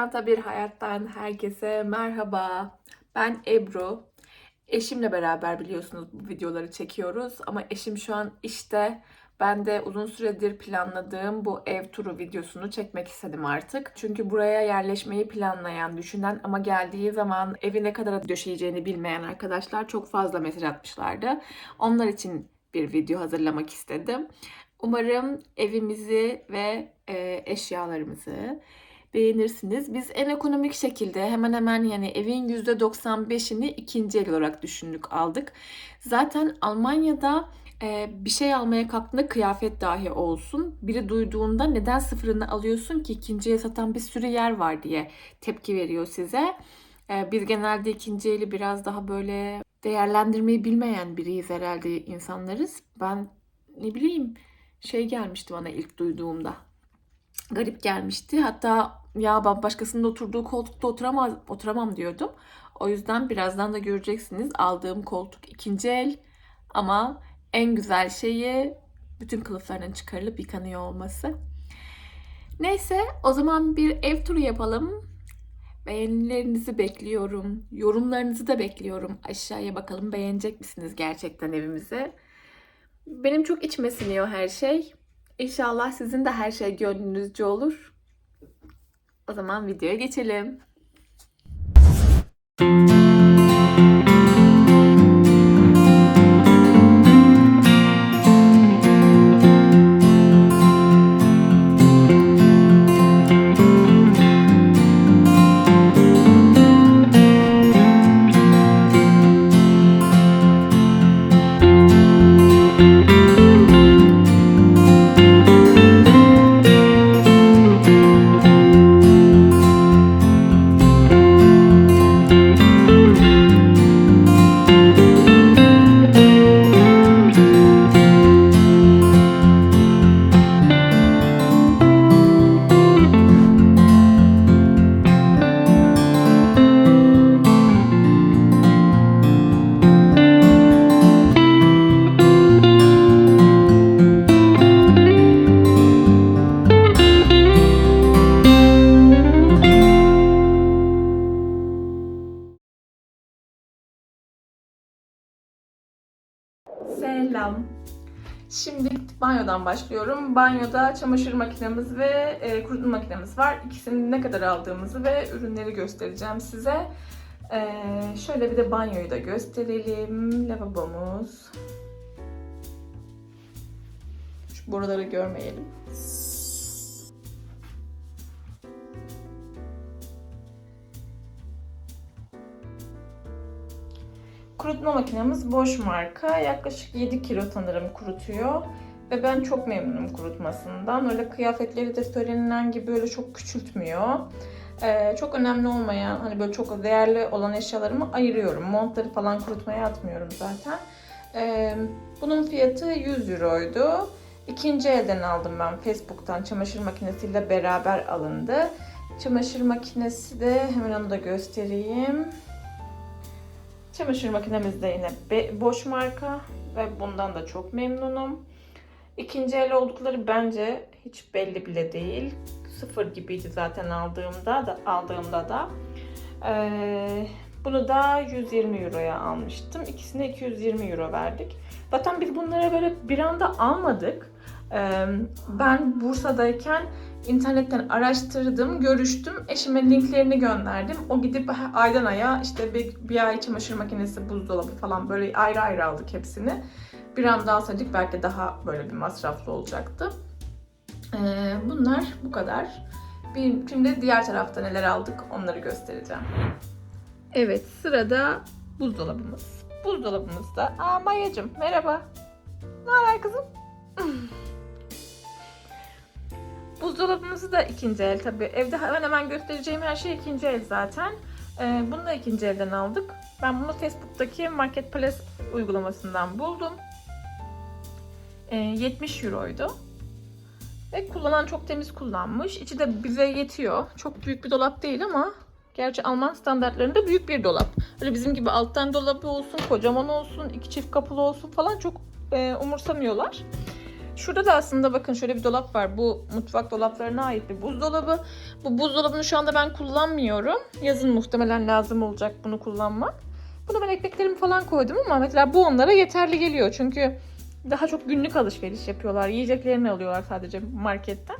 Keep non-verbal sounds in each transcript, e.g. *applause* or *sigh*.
Çanta Bir Hayattan herkese merhaba. Ben Ebru. Eşimle beraber biliyorsunuz bu videoları çekiyoruz ama eşim şu an işte. Ben de uzun süredir planladığım bu ev turu videosunu çekmek istedim artık. Çünkü buraya yerleşmeyi planlayan, düşünen ama geldiği zaman evi ne kadar döşeyeceğini bilmeyen arkadaşlar çok fazla mesaj atmışlardı. Onlar için bir video hazırlamak istedim. Umarım evimizi ve e, eşyalarımızı beğenirsiniz. Biz en ekonomik şekilde hemen hemen yani evin %95'ini ikinci el olarak düşündük aldık. Zaten Almanya'da e, bir şey almaya kalktığında kıyafet dahi olsun. Biri duyduğunda neden sıfırını alıyorsun ki ikinciye satan bir sürü yer var diye tepki veriyor size. E, biz genelde ikinci eli biraz daha böyle değerlendirmeyi bilmeyen biriyiz herhalde insanlarız. Ben ne bileyim şey gelmişti bana ilk duyduğumda. Garip gelmişti. Hatta ya ben başkasının oturduğu koltukta oturamaz, oturamam diyordum. O yüzden birazdan da göreceksiniz aldığım koltuk ikinci el ama en güzel şeyi bütün kılıflarının çıkarılıp yıkanıyor olması. Neyse o zaman bir ev turu yapalım. Beğenilerinizi bekliyorum. Yorumlarınızı da bekliyorum. Aşağıya bakalım beğenecek misiniz gerçekten evimizi? Benim çok içime siniyor her şey. İnşallah sizin de her şey gönlünüzce olur. O zaman videoya geçelim. Şimdi banyodan başlıyorum. Banyoda çamaşır makinemiz ve e, kurutma makinemiz var. İkisini ne kadar aldığımızı ve ürünleri göstereceğim size. E, şöyle bir de banyoyu da gösterelim. Lavabomuz. Şu buraları görmeyelim. Kurutma makinemiz boş marka. Yaklaşık 7 kilo sanırım kurutuyor. Ve ben çok memnunum kurutmasından. Öyle kıyafetleri de söylenilen gibi öyle çok küçültmüyor. Ee, çok önemli olmayan, hani böyle çok değerli olan eşyalarımı ayırıyorum. Montları falan kurutmaya atmıyorum zaten. Ee, bunun fiyatı 100 euroydu. İkinci elden aldım ben Facebook'tan. Çamaşır makinesiyle beraber alındı. Çamaşır makinesi de hemen onu da göstereyim. Çamaşır makinemiz de yine boş marka ve bundan da çok memnunum. İkinci el oldukları bence hiç belli bile değil. Sıfır gibiydi zaten aldığımda da aldığımda da. Ee, bunu da 120 euroya almıştım. İkisine 220 euro verdik. Zaten biz bunları böyle bir anda almadık. Ee, ben Bursa'dayken İnternetten araştırdım, görüştüm. Eşime linklerini gönderdim. O gidip aydan aya işte bir, bir ay çamaşır makinesi, buzdolabı falan böyle ayrı ayrı aldık hepsini. Bir anda alsaydık belki daha böyle bir masraflı olacaktı. Ee, bunlar bu kadar. Bir, şimdi diğer tarafta neler aldık onları göstereceğim. Evet sırada buzdolabımız. Buzdolabımızda. Aa Mayacım merhaba. Ne haber kızım? *laughs* Buzdolabımızı da ikinci el tabi. Evde hemen hemen göstereceğim her şey ikinci el zaten. Ee, bunu da ikinci elden aldık. Ben bunu Facebook'taki Marketplace uygulamasından buldum. Ee, 70 euroydu. Ve kullanan çok temiz kullanmış. İçi de bize yetiyor. Çok büyük bir dolap değil ama gerçi Alman standartlarında büyük bir dolap. Öyle bizim gibi alttan dolabı olsun, kocaman olsun, iki çift kapılı olsun falan çok e, umursamıyorlar. Şurada da aslında bakın şöyle bir dolap var. Bu mutfak dolaplarına ait bir buzdolabı. Bu buzdolabını şu anda ben kullanmıyorum. Yazın muhtemelen lazım olacak bunu kullanmak. Bunu ben ekmeklerimi falan koydum ama mesela bu onlara yeterli geliyor. Çünkü daha çok günlük alışveriş yapıyorlar. Yiyeceklerini alıyorlar sadece marketten.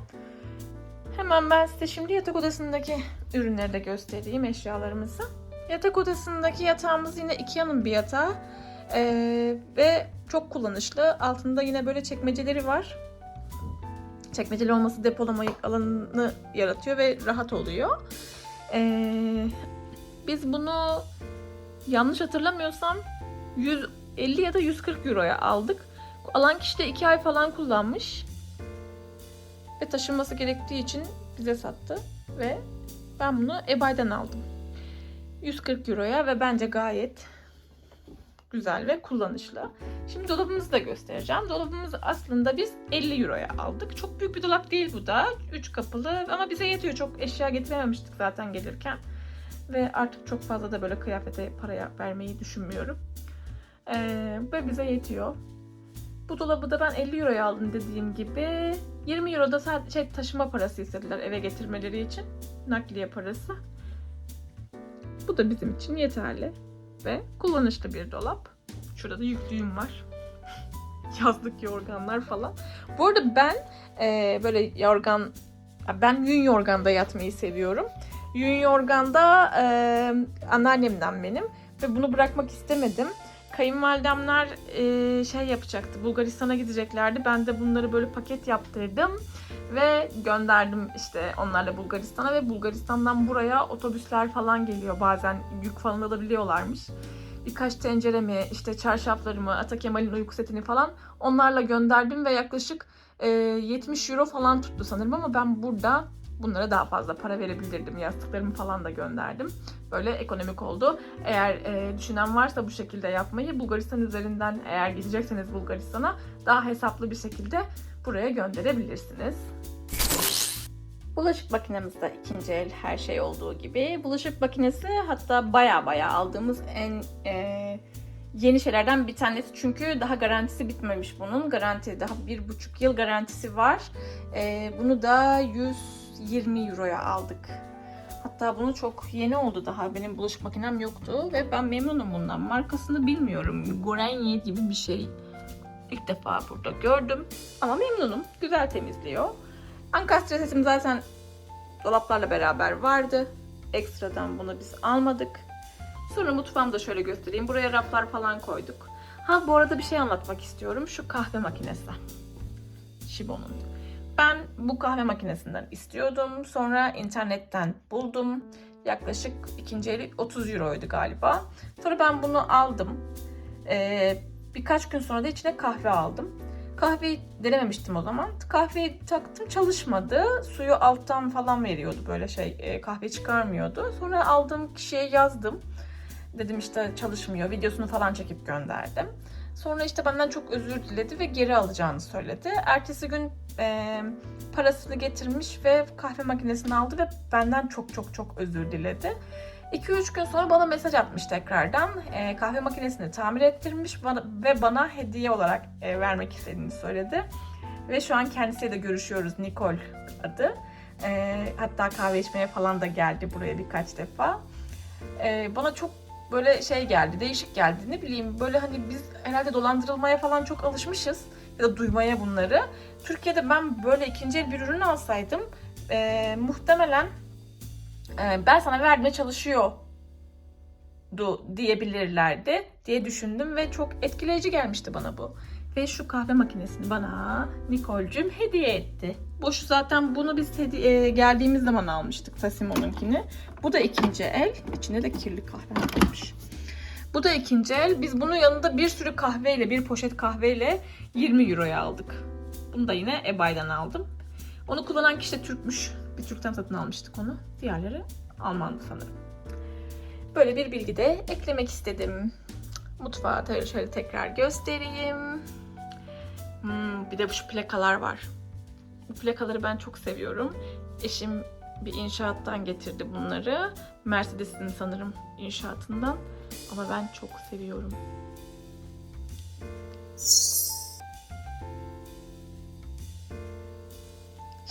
Hemen ben size şimdi yatak odasındaki ürünleri de göstereyim eşyalarımızı. Yatak odasındaki yatağımız yine Ikea'nın bir yatağı. Ee, ve çok kullanışlı. Altında yine böyle çekmeceleri var. Çekmeceli olması depolama alanını yaratıyor ve rahat oluyor. Ee, biz bunu yanlış hatırlamıyorsam 150 ya da 140 euroya aldık. Alan kişi de 2 ay falan kullanmış. Ve taşınması gerektiği için bize sattı. Ve ben bunu eBay'den aldım. 140 euroya ve bence gayet güzel ve kullanışlı. Şimdi dolabımızı da göstereceğim. Dolabımızı aslında biz 50 euroya aldık. Çok büyük bir dolap değil bu da. 3 kapılı ama bize yetiyor. Çok eşya getirememiştik zaten gelirken. Ve artık çok fazla da böyle kıyafete paraya vermeyi düşünmüyorum. Ee, ve bize yetiyor. Bu dolabı da ben 50 euroya aldım dediğim gibi. 20 euro da sadece şey, taşıma parası istediler eve getirmeleri için. Nakliye parası. Bu da bizim için yeterli ve kullanışlı bir dolap. Şurada da yüklüğüm var. *laughs* Yazlık yorganlar falan. Bu arada ben e, böyle yorgan, ben yün yorganda yatmayı seviyorum. Yün yorganda e, anneannemden benim ve bunu bırakmak istemedim. Kayınvalidemler e, şey yapacaktı, Bulgaristan'a gideceklerdi. Ben de bunları böyle paket yaptırdım ve gönderdim işte onlarla Bulgaristan'a ve Bulgaristan'dan buraya otobüsler falan geliyor. Bazen yük falan alabiliyorlarmış. Birkaç tenceremi, işte çarşaflarımı, Ata Kemal'in uyku setini falan onlarla gönderdim ve yaklaşık e, 70 euro falan tuttu sanırım ama ben burada bunlara daha fazla para verebilirdim. Yastıklarımı falan da gönderdim. Böyle ekonomik oldu. Eğer e, düşünen varsa bu şekilde yapmayı Bulgaristan üzerinden eğer gidecekseniz Bulgaristan'a daha hesaplı bir şekilde buraya gönderebilirsiniz. Bulaşık makinemizde ikinci el her şey olduğu gibi. Bulaşık makinesi hatta baya baya aldığımız en e, yeni şeylerden bir tanesi. Çünkü daha garantisi bitmemiş bunun. Garanti daha bir buçuk yıl garantisi var. E, bunu da 120 euroya aldık. Hatta bunu çok yeni oldu daha. Benim bulaşık makinem yoktu ve ben memnunum bundan. Markasını bilmiyorum. Gorenye gibi bir şey. İlk defa burada gördüm. Ama memnunum. Güzel temizliyor. Ankastre sesim zaten dolaplarla beraber vardı. Ekstradan bunu biz almadık. Sonra mutfağımı da şöyle göstereyim. Buraya raflar falan koyduk. Ha bu arada bir şey anlatmak istiyorum. Şu kahve makinesi. Shibon'un. Ben bu kahve makinesinden istiyordum. Sonra internetten buldum. Yaklaşık ikinci eli 30 euroydu galiba. Sonra ben bunu aldım. Ee, birkaç gün sonra da içine kahve aldım. Kahveyi denememiştim o zaman. Kahveyi taktım çalışmadı. Suyu alttan falan veriyordu böyle şey e, kahve çıkarmıyordu. Sonra aldığım kişiye yazdım. Dedim işte çalışmıyor. Videosunu falan çekip gönderdim. Sonra işte benden çok özür diledi ve geri alacağını söyledi. Ertesi gün e, parasını getirmiş ve kahve makinesini aldı ve benden çok çok çok özür diledi. 2-3 gün sonra bana mesaj atmış tekrardan. E, kahve makinesini tamir ettirmiş bana, ve bana hediye olarak e, vermek istediğini söyledi. Ve şu an kendisiyle de görüşüyoruz. Nicole adı. E, hatta kahve içmeye falan da geldi buraya birkaç defa. E, bana çok böyle şey geldi, değişik geldi. Ne bileyim böyle hani biz herhalde dolandırılmaya falan çok alışmışız. Ya da duymaya bunları. Türkiye'de ben böyle ikinci el bir ürün alsaydım e, muhtemelen e, ben sana vermeye çalışıyordu diyebilirlerdi diye düşündüm ve çok etkileyici gelmişti bana bu. Ve şu kahve makinesini bana Nicole'cüm hediye etti. Bu şu zaten bunu biz hediye, geldiğimiz zaman almıştık Fasimo'nunkini. Bu da ikinci el. İçinde de kirli kahve varmış. Bu da ikinci el. Biz bunu yanında bir sürü kahveyle, bir poşet kahveyle 20 euroya aldık. Bunu da yine eBay'den aldım. Onu kullanan kişi de Türkmüş. Bir Türk'ten satın almıştık onu. Diğerleri Almandı sanırım. Böyle bir bilgi de eklemek istedim. Mutfağı şöyle tekrar göstereyim. Hmm, bir de şu plakalar var. Bu plakaları ben çok seviyorum. Eşim bir inşaattan getirdi bunları. Mercedes'in sanırım inşaatından. Ama ben çok seviyorum.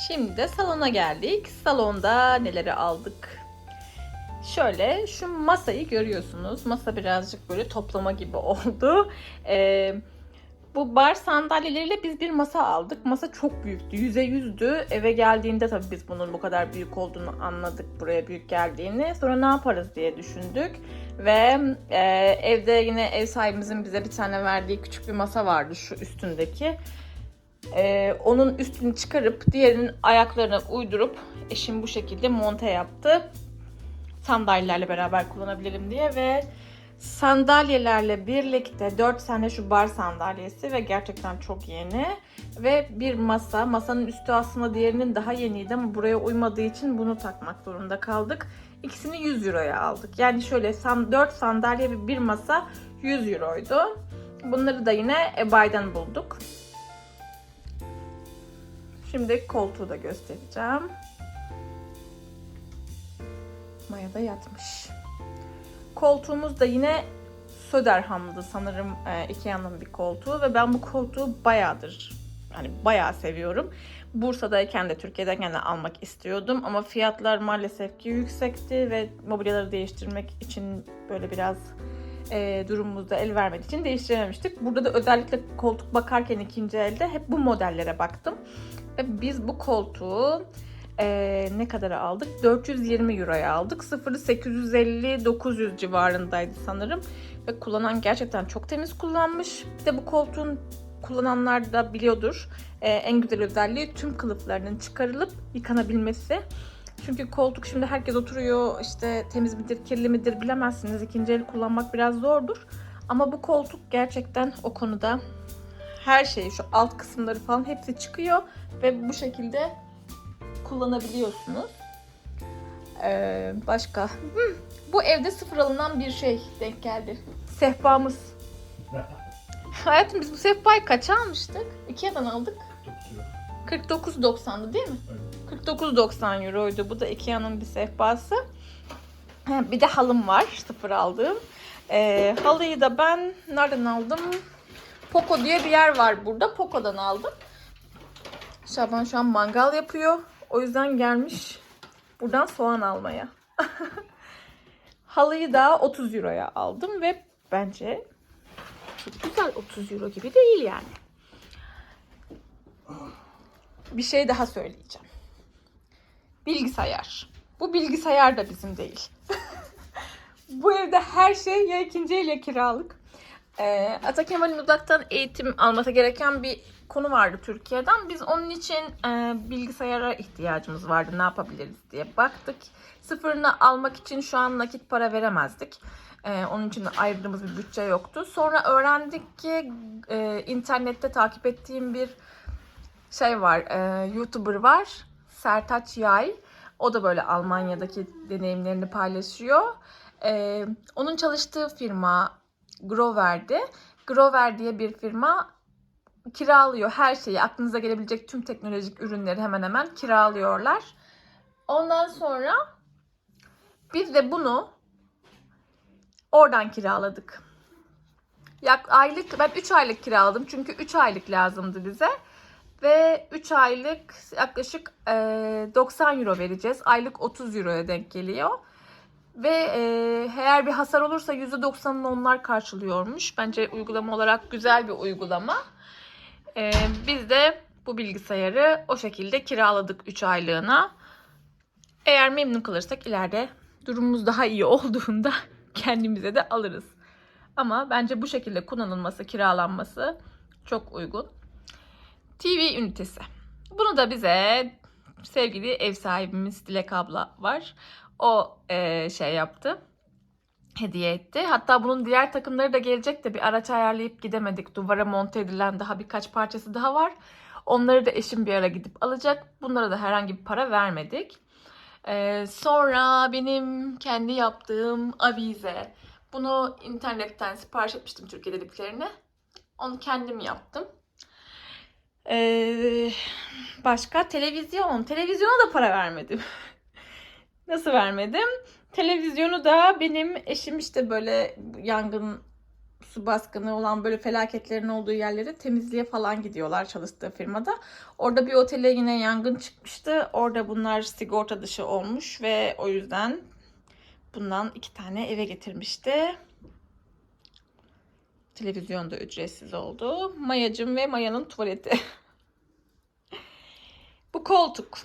Şimdi de salona geldik. Salonda neleri aldık? Şöyle şu masayı görüyorsunuz. Masa birazcık böyle toplama gibi *laughs* oldu. Ee, bu bar sandalyeleriyle biz bir masa aldık. Masa çok büyüktü. Yüze yüzdü. Eve geldiğinde tabii biz bunun bu kadar büyük olduğunu anladık. Buraya büyük geldiğini. Sonra ne yaparız diye düşündük. Ve e, evde yine ev sahibimizin bize bir tane verdiği küçük bir masa vardı şu üstündeki. E, onun üstünü çıkarıp diğerinin ayaklarına uydurup eşim bu şekilde monte yaptı. Sandalyelerle beraber kullanabilelim diye ve sandalyelerle birlikte 4 tane şu bar sandalyesi ve gerçekten çok yeni ve bir masa. Masanın üstü aslında diğerinin daha yeniydi ama buraya uymadığı için bunu takmak zorunda kaldık. İkisini 100 euroya aldık. Yani şöyle 4 sandalye ve bir masa 100 euroydu. Bunları da yine eBay'den bulduk. Şimdi koltuğu da göstereceğim. Maya da yatmış. Koltuğumuz da yine Söderham'dı sanırım e, Ikea'nın bir koltuğu ve ben bu koltuğu bayağıdır hani bayağı seviyorum. Bursa'dayken de Türkiye'deyken de almak istiyordum ama fiyatlar maalesef ki yüksekti ve mobilyaları değiştirmek için böyle biraz e, durumumuzda el vermediği için değiştirememiştik. Burada da özellikle koltuk bakarken ikinci elde hep bu modellere baktım. Ve biz bu koltuğu e, ne kadara aldık? 420 euroya aldık. Sıfırı 850-900 civarındaydı sanırım. Ve kullanan gerçekten çok temiz kullanmış. Bir de bu koltuğun kullananlar da biliyordur. E, en güzel özelliği tüm kılıflarının çıkarılıp yıkanabilmesi. Çünkü koltuk şimdi herkes oturuyor işte temiz midir kirli midir bilemezsiniz. İkinci el kullanmak biraz zordur. Ama bu koltuk gerçekten o konuda her şeyi şu alt kısımları falan hepsi çıkıyor ve bu şekilde kullanabiliyorsunuz. Ee, başka Hı, bu evde sıfır alınan bir şey denk geldi. Sehpamız. *laughs* Hayatım biz bu sehpayı kaça almıştık? Ikea'dan aldık. 49.90'dı değil mi? 49.90 euroydu. Bu da Ikea'nın bir sehpası. Bir de halım var. Sıfır aldığım. Ee, halıyı da ben nereden aldım? Poco diye bir yer var burada. Poco'dan aldım. Şaban şu an mangal yapıyor. O yüzden gelmiş buradan soğan almaya. *laughs* Halıyı da 30 euroya aldım ve bence çok güzel 30 euro gibi değil yani. Bir şey daha söyleyeceğim. Bilgisayar. Bu bilgisayar da bizim değil. *laughs* Bu evde her şey ya ikinci el ya kiralık. Ee, Ata Kemal Udak'tan eğitim alması gereken bir konu vardı Türkiye'den. Biz onun için e, bilgisayara ihtiyacımız vardı. Ne yapabiliriz diye baktık. Sıfırını almak için şu an nakit para veremezdik. E, onun için ayırdığımız bir bütçe yoktu. Sonra öğrendik ki e, internette takip ettiğim bir şey var. E, YouTuber var. Sertaç Yay. O da böyle Almanya'daki deneyimlerini paylaşıyor. E, onun çalıştığı firma Grover'di. Grover diye bir firma kiralıyor her şeyi. Aklınıza gelebilecek tüm teknolojik ürünleri hemen hemen kiralıyorlar. Ondan sonra biz de bunu oradan kiraladık. Yak, aylık ben 3 aylık kiraladım çünkü 3 aylık lazımdı bize. Ve 3 aylık yaklaşık e, 90 euro vereceğiz. Aylık 30 euroya denk geliyor. Ve e, eğer bir hasar olursa %90'ını onlar karşılıyormuş. Bence uygulama olarak güzel bir uygulama. E, biz de bu bilgisayarı o şekilde kiraladık 3 aylığına. Eğer memnun kalırsak ileride durumumuz daha iyi *laughs* olduğunda kendimize de alırız. Ama bence bu şekilde kullanılması, kiralanması çok uygun. TV ünitesi. Bunu da bize sevgili ev sahibimiz Dilek abla var. O e, şey yaptı. Hediye etti. Hatta bunun diğer takımları da gelecek de bir araç ayarlayıp gidemedik. Duvara monte edilen daha birkaç parçası daha var. Onları da eşim bir ara gidip alacak. Bunlara da herhangi bir para vermedik. Ee, sonra benim kendi yaptığım avize. Bunu internetten sipariş etmiştim Türkiye dediklerini. Onu kendim yaptım. Ee, başka televizyon. Televizyona da para vermedim. *laughs* Nasıl vermedim? Televizyonu da benim eşim işte böyle yangın su baskını olan böyle felaketlerin olduğu yerleri temizliğe falan gidiyorlar çalıştığı firmada. Orada bir otele yine yangın çıkmıştı. Orada bunlar sigorta dışı olmuş ve o yüzden bundan iki tane eve getirmişti. Televizyon da ücretsiz oldu. Mayacım ve Maya'nın tuvaleti. *laughs* Bu koltuk.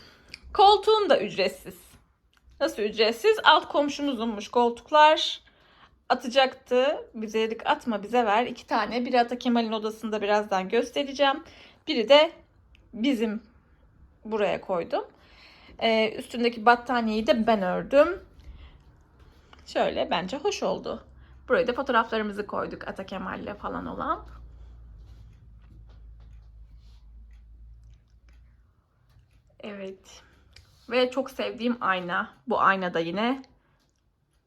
Koltuğum da ücretsiz. Nasıl ücretsiz? Alt komşumuzunmuş koltuklar. Atacaktı. Bize dedik atma bize ver. İki tane. Biri Ata Kemal'in odasında birazdan göstereceğim. Biri de bizim buraya koydum. Ee, üstündeki battaniyeyi de ben ördüm. Şöyle bence hoş oldu. Buraya da fotoğraflarımızı koyduk Ata Kemal'le falan olan. Evet. Ve çok sevdiğim ayna. Bu ayna da yine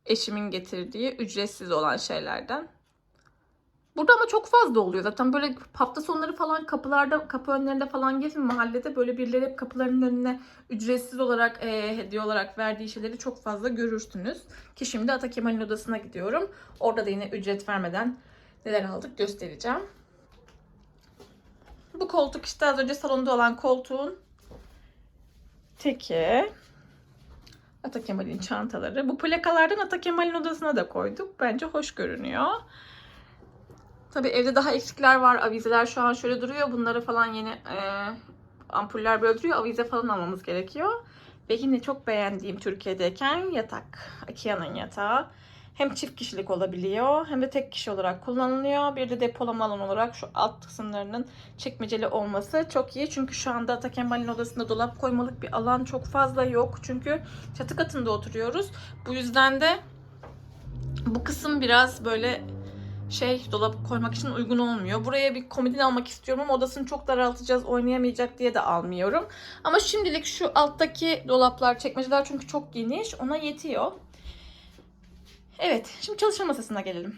eşimin getirdiği ücretsiz olan şeylerden. Burada ama çok fazla oluyor. Zaten böyle hafta sonları falan kapılarda, kapı önlerinde falan gezin mahallede böyle birileri hep kapılarının önüne ücretsiz olarak e, hediye olarak verdiği şeyleri çok fazla görürsünüz. Ki şimdi Ata Kemal'in odasına gidiyorum. Orada da yine ücret vermeden neler aldık göstereceğim. Bu koltuk işte az önce salonda olan koltuğun teki. Ata Kemal'in çantaları. Bu plakalardan Ata Kemal'in odasına da koyduk. Bence hoş görünüyor. Tabii evde daha eksikler var. Avizeler şu an şöyle duruyor. Bunları falan yeni e, ampuller böyle duruyor. Avize falan almamız gerekiyor. Ve yine çok beğendiğim Türkiye'deyken yatak. Ikea'nın yatağı. Hem çift kişilik olabiliyor hem de tek kişi olarak kullanılıyor. Bir de depolama alanı olarak şu alt kısımlarının çekmeceli olması çok iyi. Çünkü şu anda Ata Kemal'in odasında dolap koymalık bir alan çok fazla yok. Çünkü çatı katında oturuyoruz. Bu yüzden de bu kısım biraz böyle şey dolap koymak için uygun olmuyor. Buraya bir komodin almak istiyorum ama odasını çok daraltacağız oynayamayacak diye de almıyorum. Ama şimdilik şu alttaki dolaplar çekmeceler çünkü çok geniş ona yetiyor. Evet şimdi çalışma masasına gelelim.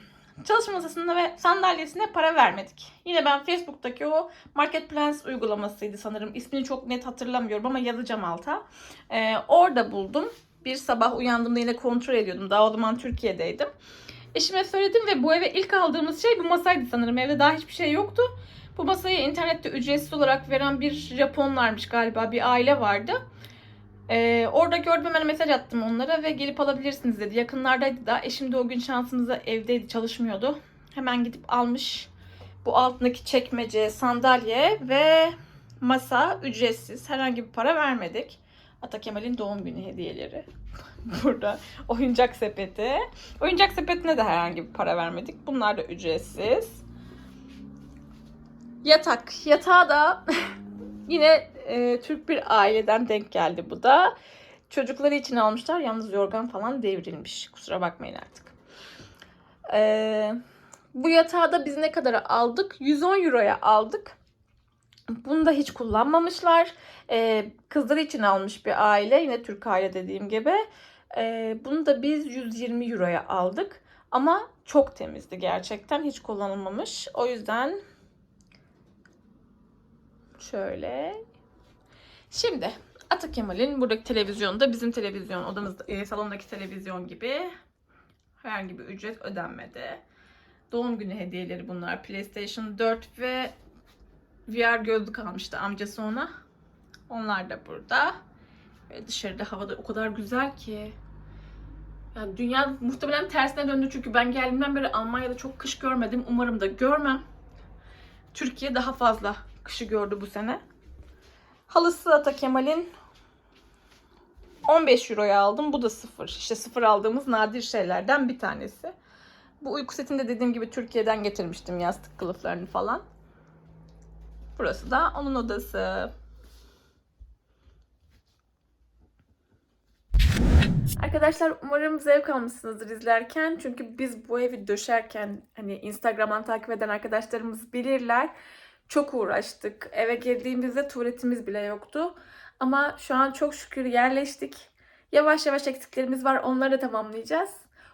Çalışma masasına ve sandalyesine para vermedik. Yine ben Facebook'taki o Marketplace uygulamasıydı sanırım. İsmini çok net hatırlamıyorum ama yazacağım alta. Ee, orada buldum. Bir sabah uyandığımda yine kontrol ediyordum. Daha o zaman Türkiye'deydim. Eşime söyledim ve bu eve ilk aldığımız şey bu masaydı sanırım. Evde daha hiçbir şey yoktu. Bu masayı internette ücretsiz olarak veren bir Japonlarmış galiba bir aile vardı. Ee, orada gördüm hemen mesaj attım onlara ve gelip alabilirsiniz dedi. Yakınlardaydı da eşim de o gün şansımıza evdeydi çalışmıyordu. Hemen gidip almış. Bu altındaki çekmece, sandalye ve masa ücretsiz. Herhangi bir para vermedik. Ata Kemal'in doğum günü hediyeleri. *laughs* Burada oyuncak sepeti. Oyuncak sepetine de herhangi bir para vermedik. Bunlar da ücretsiz. Yatak. Yatağı da *laughs* yine e, Türk bir aileden denk geldi bu da. Çocukları için almışlar. Yalnız yorgan falan devrilmiş. Kusura bakmayın artık. E, bu yatağı da biz ne kadar aldık? 110 euroya aldık. Bunu da hiç kullanmamışlar. Ee, kızları için almış bir aile. Yine Türk aile dediğim gibi. Ee, bunu da biz 120 euroya aldık. Ama çok temizdi gerçekten. Hiç kullanılmamış. O yüzden şöyle. Şimdi Ata Kemal'in buradaki televizyonu da bizim televizyon odamızda, e, salondaki televizyon gibi herhangi bir ücret ödenmedi. Doğum günü hediyeleri bunlar. PlayStation 4 ve VR gözlük almıştı amcası ona. Onlar da burada. Ve dışarıda havada o kadar güzel ki. Yani dünya muhtemelen tersine döndü çünkü ben geldiğimden beri Almanya'da çok kış görmedim. Umarım da görmem. Türkiye daha fazla kışı gördü bu sene. Halısı Ata Kemal'in 15 euroya aldım. Bu da sıfır. İşte sıfır aldığımız nadir şeylerden bir tanesi. Bu uyku setini de dediğim gibi Türkiye'den getirmiştim yastık kılıflarını falan. Burası da onun odası. Arkadaşlar umarım zevk almışsınızdır izlerken. Çünkü biz bu evi döşerken hani Instagram'dan takip eden arkadaşlarımız bilirler. Çok uğraştık. Eve girdiğimizde tuvaletimiz bile yoktu. Ama şu an çok şükür yerleştik. Yavaş yavaş eksiklerimiz var. Onları da tamamlayacağız.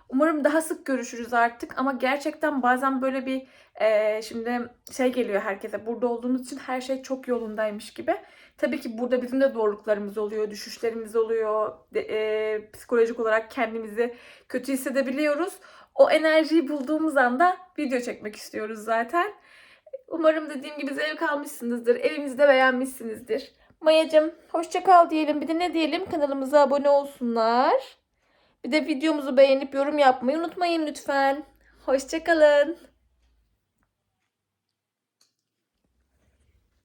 Umarım daha sık görüşürüz artık ama gerçekten bazen böyle bir e, şimdi şey geliyor herkese burada olduğumuz için her şey çok yolundaymış gibi. Tabii ki burada bizim de zorluklarımız oluyor, düşüşlerimiz oluyor, e, psikolojik olarak kendimizi kötü hissedebiliyoruz. O enerjiyi bulduğumuz anda video çekmek istiyoruz zaten. Umarım dediğim gibi zevk almışsınızdır. Evimizi de beğenmişsinizdir. Mayacım hoşça kal diyelim. Bir de ne diyelim? Kanalımıza abone olsunlar. Bir de videomuzu beğenip yorum yapmayı unutmayın lütfen. Hoşça kalın.